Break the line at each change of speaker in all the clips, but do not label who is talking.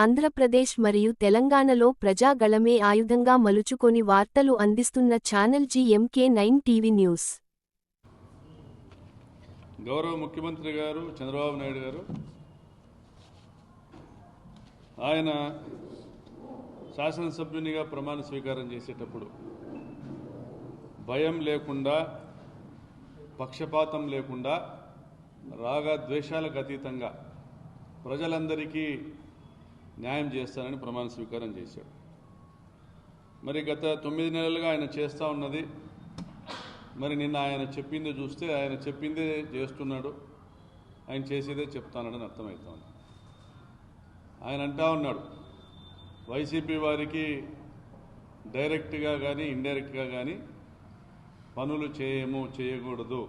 ఆంధ్రప్రదేశ్ మరియు తెలంగాణలో ప్రజాగళమే ఆయుధంగా మలుచుకొని వార్తలు అందిస్తున్న channel GMK nine TV news.
గౌరవ ముఖ్యమంత్రి గారు చంద్రబాబు నాయుడు గారు ఆయన శాసనసభ్యునిగా ప్రమాణ స్వీకారం చేసేటప్పుడు భయం లేకుండా పక్షపాతం లేకుండా రాగ ద్వేషాలకు అతీతంగా ప్రజలందరికీ న్యాయం చేస్తానని ప్రమాణ స్వీకారం చేశాడు. మరి గత తొమ్మిది నెలలుగా ఆయన చేస్తూ ఉన్నది. మరి నిన్న ఆయన చెప్పింది చూస్తే ఆయన చెప్పిందే చేస్తున్నాడు. ఆయన చేసేదే చెప్తానని అర్థమవుతోంది. ఆయన అంటా ఉన్నాడు వైసీపీ వారికి డైరెక్ట్గా కానీ ఇండైరెక్ట్గా కానీ పనులు చేయము చేయకూడదు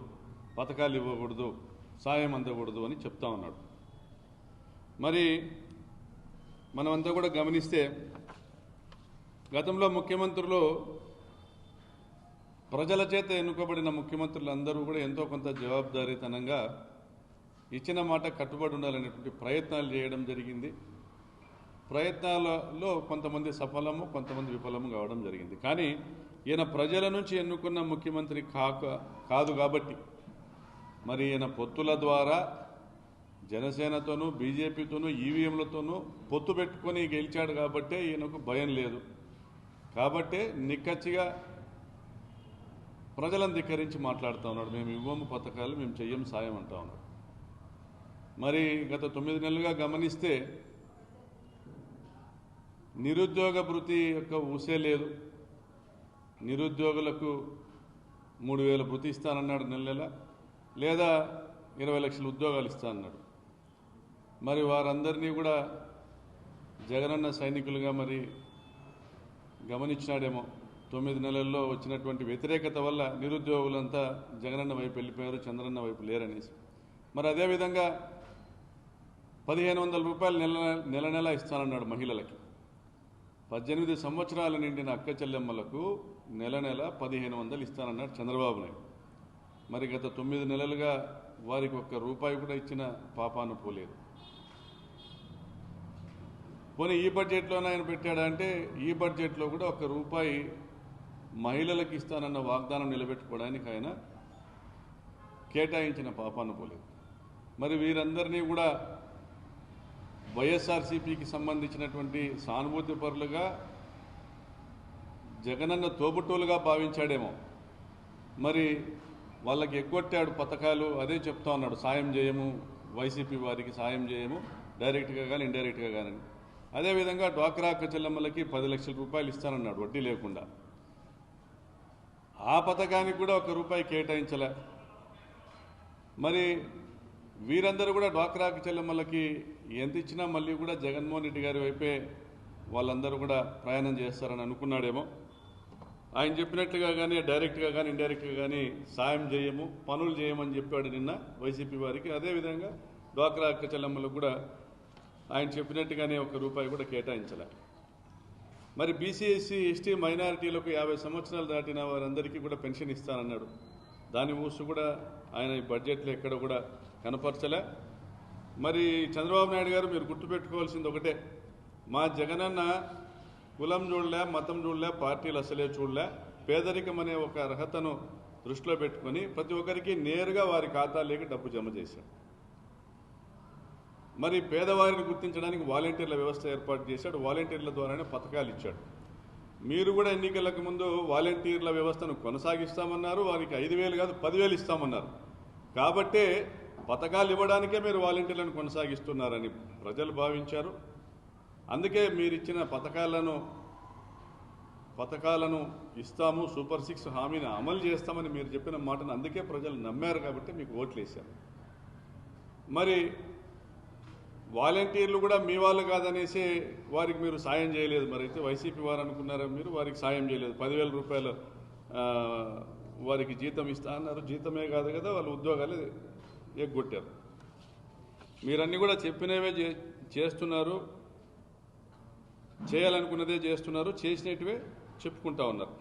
పథకాలు ఇవ్వకూడదు సాయం అందకూడదు అని చెప్తా ఉన్నాడు. మరి మనమంతా కూడా గమనిస్తే గతంలో ముఖ్యమంత్రులు ప్రజల చేత ఎన్నుకోబడిన ముఖ్యమంత్రులు అందరూ కూడా ఎంతో కొంత జవాబుదారీతనంగా ఇచ్చిన మాట కట్టుబడి ఉండాలనేటువంటి ప్రయత్నాలు చేయడం జరిగింది. ప్రయత్నాలలో కొంతమంది సఫలము కొంతమంది విఫలము కావడం జరిగింది. కానీ ఈయన ప్రజల నుంచి ఎన్నుకున్న ముఖ్యమంత్రి కాక కాదు కాబట్టి మరి ఈయన పొత్తుల ద్వారా జనసేనతోనూ బీజేపీతోనూ ఈవీఎంలతోనూ పొత్తు పెట్టుకొని గెలిచాడు కాబట్టే ఈయనకు భయం లేదు. కాబట్టే నిక్కచ్చిగా ప్రజలను ధిక్కరించి మాట్లాడుతూ ఉన్నాడు. మేము ఇవ్వము పథకాలు మేము చెయ్యం సాయం అంటా ఉన్నాడు. మరి గత తొమ్మిది నెలలుగా గమనిస్తే నిరుద్యోగ భృతి యొక్క ఊసే లేదు. నిరుద్యోగులకు మూడు వేల భృతి ఇస్తానన్నాడు నెల నెల లేదా ఇరవై లక్షల ఉద్యోగాలు ఇస్తానన్నాడు. మరి వారందరినీ కూడా జగనన్న సైనికులుగా మరి గమనించినాడేమో. తొమ్మిది నెలల్లో వచ్చినటువంటి వ్యతిరేకత వల్ల నిరుద్యోగులంతా జగనన్న వైపు వెళ్ళిపోయారు చంద్రన్న వైపు లేరనేసి. మరి అదేవిధంగా పదిహేను వందల రూపాయలు నెల నెల నెల ఇస్తానన్నాడు మహిళలకి. పద్దెనిమిది సంవత్సరాల నిండిన అక్క చెల్లెమ్మలకు నెల నెల పదిహేను వందలు ఇస్తానన్నాడు చంద్రబాబు నాయుడు. మరి గత తొమ్మిది నెలలుగా వారికి ఒక్క రూపాయి కూడా ఇచ్చిన పాపాను పోలేదు పోనీ ఈ బడ్జెట్లోనే ఆయన పెట్టాడంటే ఈ బడ్జెట్లో కూడా ఒక రూపాయి మహిళలకు ఇస్తానన్న వాగ్దానం నిలబెట్టుకోవడానికి ఆయన కేటాయించిన పాపాను పోలేదు. మరి వీరందరినీ కూడా వైఎస్ఆర్సీపీకి సంబంధించినటువంటి సానుభూతి పరులుగా జగనన్న తోబుట్టులుగా భావించాడేమో. మరి వాళ్ళకి ఎగ్గొట్టాడు పథకాలు అదే చెప్తా ఉన్నాడు సాయం చేయము వైసీపీ వారికి సాయం చేయము డైరెక్ట్గా కానీ ఇండైరెక్ట్గా కానీ అదేవిధంగా డ్వాక్రా అక్క పది లక్షల రూపాయలు ఇస్తానన్నాడు వడ్డీ లేకుండా. ఆ పథకానికి కూడా ఒక రూపాయి కేటాయించలే. మరి వీరందరూ కూడా డ్వాక్రాకి చెల్లమ్మలకి ఎంత ఇచ్చినా మళ్ళీ కూడా జగన్మోహన్ రెడ్డి గారి వైపే వాళ్ళందరూ కూడా ప్రయాణం చేస్తారని అనుకున్నాడేమో. ఆయన చెప్పినట్లుగా కానీ డైరెక్ట్గా కానీ ఇండైరెక్ట్గా కానీ సాయం చేయము పనులు చేయమని చెప్పాడు నిన్న వైసీపీ వారికి. అదేవిధంగా డ్వాక్రా అక్క చెల్లెమ్మలకు కూడా ఆయన చెప్పినట్టుగానే ఒక రూపాయి కూడా కేటాయించలే. మరి బీసీఎస్సీ ఎస్టీ మైనారిటీలకు యాభై సంవత్సరాలు దాటిన వారందరికీ కూడా పెన్షన్ ఇస్తానన్నాడు. దాని ఊసు కూడా ఆయన ఈ బడ్జెట్లో ఎక్కడ కూడా కనపరచలే. మరి చంద్రబాబు నాయుడు గారు మీరు గుర్తుపెట్టుకోవాల్సింది ఒకటే. మా జగనన్న కులం చూడలే మతం చూడలే పార్టీలు అసలే చూడలే. పేదరికం అనే ఒక అర్హతను దృష్టిలో పెట్టుకొని ప్రతి ఒక్కరికి నేరుగా వారి ఖాతాలోకి డబ్బు జమ చేశాడు. మరి పేదవారిని గుర్తించడానికి వాలంటీర్ల వ్యవస్థ ఏర్పాటు చేశాడు. వాలంటీర్ల ద్వారానే పథకాలు ఇచ్చాడు. మీరు కూడా ఎన్నికలకు ముందు వాలంటీర్ల వ్యవస్థను కొనసాగిస్తామన్నారు. వారికి ఐదు వేలు కాదు పదివేలు ఇస్తామన్నారు. కాబట్టే పథకాలు ఇవ్వడానికే మీరు వాలంటీర్లను కొనసాగిస్తున్నారని ప్రజలు భావించారు. అందుకే మీరు ఇచ్చిన పథకాలను పథకాలను ఇస్తాము సూపర్ సిక్స్ హామీని అమలు చేస్తామని మీరు చెప్పిన మాటను అందుకే ప్రజలు నమ్మారు కాబట్టి మీకు ఓట్లు వేశారు మరి వాలంటీర్లు కూడా మీ వాళ్ళు కాదనేసి వారికి మీరు సాయం చేయలేదు మరి. అయితే వైసీపీ వారు అనుకున్నారా మీరు? వారికి సాయం చేయలేదు. పదివేల రూపాయలు వారికి జీతం ఇస్తా అన్నారు. జీతమే కాదు కదా వాళ్ళు ఉద్యోగాలు ఎగ్గొట్టారు. మీరన్నీ కూడా చెప్పినవే చే- చేస్తున్నారు. చేయాలనుకున్నదే చేస్తున్నారు. చేసినట్టువే చెప్పుకుంటా ఉన్నారు.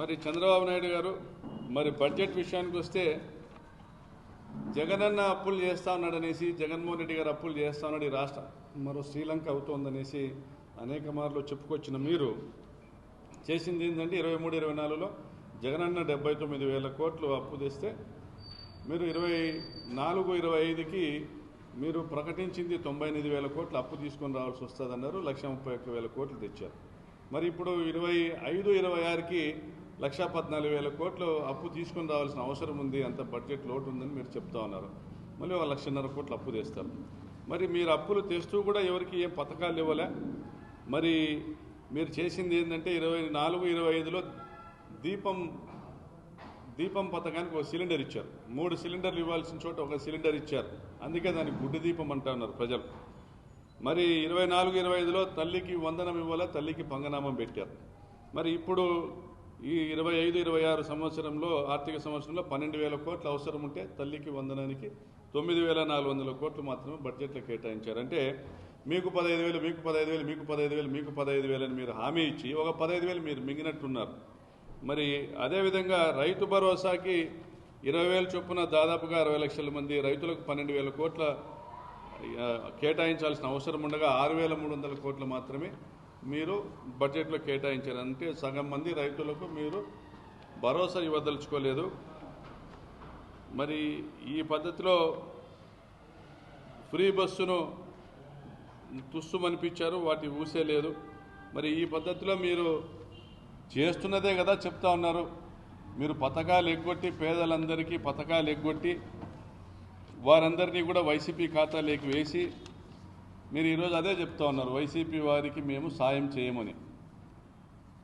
మరి చంద్రబాబు నాయుడు గారు మరి బడ్జెట్ విషయానికి వస్తే జగనన్న అప్పులు చేస్తా ఉన్నాడనేసి జగన్మోహన్ రెడ్డి గారు అప్పులు చేస్తా ఉన్నాడు ఈ రాష్ట్ర. మరో శ్రీలంక అవుతోందనేసి అనేక మార్లు చెప్పుకొచ్చిన మీరు చేసింది ఏంటంటే ఇరవై మూడు ఇరవై నాలుగులో జగనన్న డెబ్బై తొమ్మిది వేల కోట్లు అప్పు తెస్తే మీరు ఇరవై నాలుగు ఇరవై ఐదుకి మీరు ప్రకటించింది తొంభై ఎనిమిది వేల కోట్లు అప్పు తీసుకొని రావాల్సి వస్తుందన్నారు. లక్ష ముప్పై ఒక్క వేల కోట్లు తెచ్చారు. మరి ఇప్పుడు ఇరవై ఐదు ఇరవై ఆరుకి లక్ష పద్నాలుగు వేల కోట్లు అప్పు తీసుకుని రావాల్సిన అవసరం ఉంది అంత బడ్జెట్ లోటు ఉందని మీరు చెప్తా ఉన్నారు. మళ్ళీ ఒక లక్షన్నర కోట్లు అప్పు తెస్తారు. మరి మీరు అప్పులు తెస్తూ కూడా ఎవరికి ఏం పథకాలు ఇవ్వలే? మరి మీరు చేసింది ఏంటంటే ఇరవై నాలుగు ఇరవై ఐదులో దీపం దీపం పథకానికి ఒక సిలిండర్ ఇచ్చారు. మూడు సిలిండర్లు ఇవ్వాల్సిన చోట ఒక సిలిండర్ ఇచ్చారు. అందుకే దానికి గుడ్డి దీపం అంటున్నారు ప్రజలు. మరి ఇరవై నాలుగు ఇరవై ఐదులో తల్లికి వందనం ఇవ్వాలా తల్లికి పంగనామం పెట్టారు. మరి ఇప్పుడు ఈ ఇరవై ఐదు ఇరవై ఆరు సంవత్సరంలో ఆర్థిక సంవత్సరంలో పన్నెండు వేల కోట్లు అవసరం ఉంటే తల్లికి వందనానికి తొమ్మిది వేల నాలుగు వందల కోట్లు మాత్రమే బడ్జెట్లో కేటాయించారు. అంటే మీకు పదహైదు వేలు మీకు పదహైదు వేలు మీకు పదహైదు వేలు మీకు పదహైదు వేలు అని మీరు హామీ ఇచ్చి ఒక పదహైదు వేలు మీరు మింగినట్టున్నారు. మరి అదేవిధంగా రైతు భరోసాకి ఇరవై వేల చొప్పున దాదాపుగా అరవై లక్షల మంది రైతులకు పన్నెండు వేల కోట్ల కేటాయించాల్సిన అవసరం ఉండగా ఆరు వేల మూడు వందల కోట్లు మాత్రమే మీరు బడ్జెట్లో కేటాయించారు. అంటే సగం మంది రైతులకు మీరు భరోసా ఇవ్వదలుచుకోలేదు. మరి ఈ పద్ధతిలో ఫ్రీ బస్సును తుస్సుమనిపించారు వాటి ఊసే లేదు మరి ఈ పద్ధతిలో మీరు చేస్తున్నదే కదా చెప్తా ఉన్నారు. మీరు పథకాలు ఎగ్గొట్టి పేదలందరికీ పథకాలు ఎగ్గొట్టి వారందరినీ కూడా వైసీపీ ఖాతాలోకి వేసి మీరు ఈరోజు అదే చెప్తా ఉన్నారు వైసీపీ వారికి మేము సాయం చేయమని.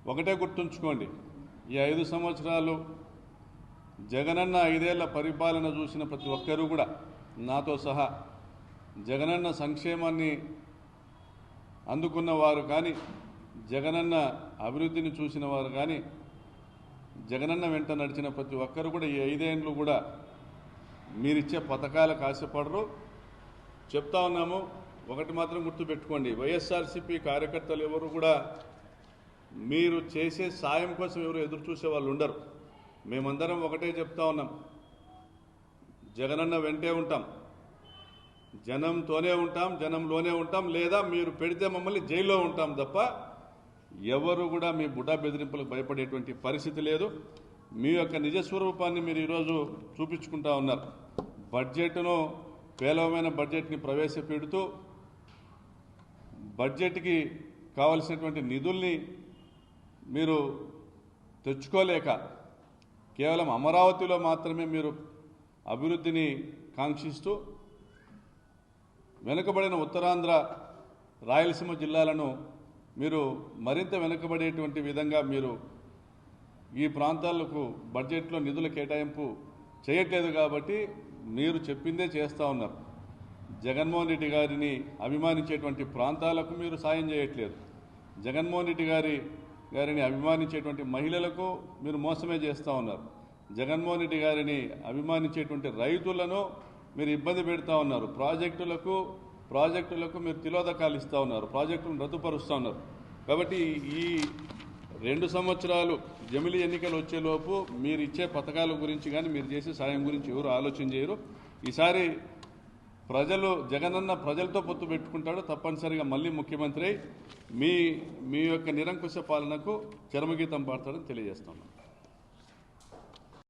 ఒకటే గుర్తుంచుకోండి ఈ ఐదు సంవత్సరాలు జగనన్న ఐదేళ్ళ పరిపాలన చూసిన ప్రతి ఒక్కరూ కూడా నాతో సహా జగనన్న సంక్షేమాన్ని అందుకున్న వారు కానీ జగనన్న అభివృద్ధిని చూసిన వారు కానీ జగనన్న వెంట నడిచిన ప్రతి ఒక్కరు కూడా ఈ ఐదేండ్లు కూడా మీరిచ్చే పథకాలకు ఆశపడరు చెప్తా ఉన్నాము ఒకటి మాత్రం గుర్తుపెట్టుకోండి. వైఎస్ఆర్సీపీ కార్యకర్తలు ఎవరు కూడా మీరు చేసే సాయం కోసం ఎవరు ఎదురు చూసే వాళ్ళు ఉండరు. మేమందరం ఒకటే చెప్తా ఉన్నాం. జగనన్న వెంటే ఉంటాం. జనంతోనే ఉంటాం జనంలోనే ఉంటాం లేదా మీరు పెడితే మమ్మల్ని జైల్లో ఉంటాం తప్ప ఎవరు కూడా మీ బుడ్డా బెదిరింపులకు భయపడేటువంటి పరిస్థితి లేదు. మీ యొక్క నిజస్వరూపాన్ని మీరు ఈరోజు చూపించుకుంటా ఉన్నారు. బడ్జెట్ను పేలవమైన బడ్జెట్ని ప్రవేశపెడుతూ బడ్జెట్కి కావలసినటువంటి నిధుల్ని మీరు తెచ్చుకోలేక కేవలం అమరావతిలో మాత్రమే మీరు అభివృద్ధిని కాంక్షిస్తూ వెనుకబడిన ఉత్తరాంధ్ర రాయలసీమ జిల్లాలను మీరు మరింత వెనుకబడేటువంటి విధంగా మీరు ఈ ప్రాంతాలకు బడ్జెట్లో నిధుల కేటాయింపు చేయట్లేదు కాబట్టి మీరు చెప్పిందే చేస్తూ ఉన్నారు. జగన్మోహన్ రెడ్డి గారిని అభిమానించేటువంటి ప్రాంతాలకు మీరు సాయం చేయట్లేదు. జగన్మోహన్ రెడ్డి గారి గారిని అభిమానించేటువంటి మహిళలకు మీరు మోసమే చేస్తూ ఉన్నారు. జగన్మోహన్ రెడ్డి గారిని అభిమానించేటువంటి రైతులను మీరు ఇబ్బంది పెడతా ఉన్నారు. ప్రాజెక్టులకు ప్రాజెక్టులకు మీరు తిలోదకాలు ఇస్తూ ఉన్నారు. ప్రాజెక్టులను రద్దుపరుస్తూ ఉన్నారు. కాబట్టి ఈ రెండు సంవత్సరాలు జమిలీ ఎన్నికలు వచ్చేలోపు మీరు ఇచ్చే పథకాల గురించి కానీ మీరు చేసే సాయం గురించి ఎవరు ఆలోచన చేయరు. ఈసారి ప్రజలు జగనన్న ప్రజలతో పొత్తు పెట్టుకుంటాడు తప్పనిసరిగా మళ్ళీ ముఖ్యమంత్రి మీ మీ యొక్క నిరంకుశ పాలనకు చరమగీతం పాడతాడని తెలియజేస్తున్నాను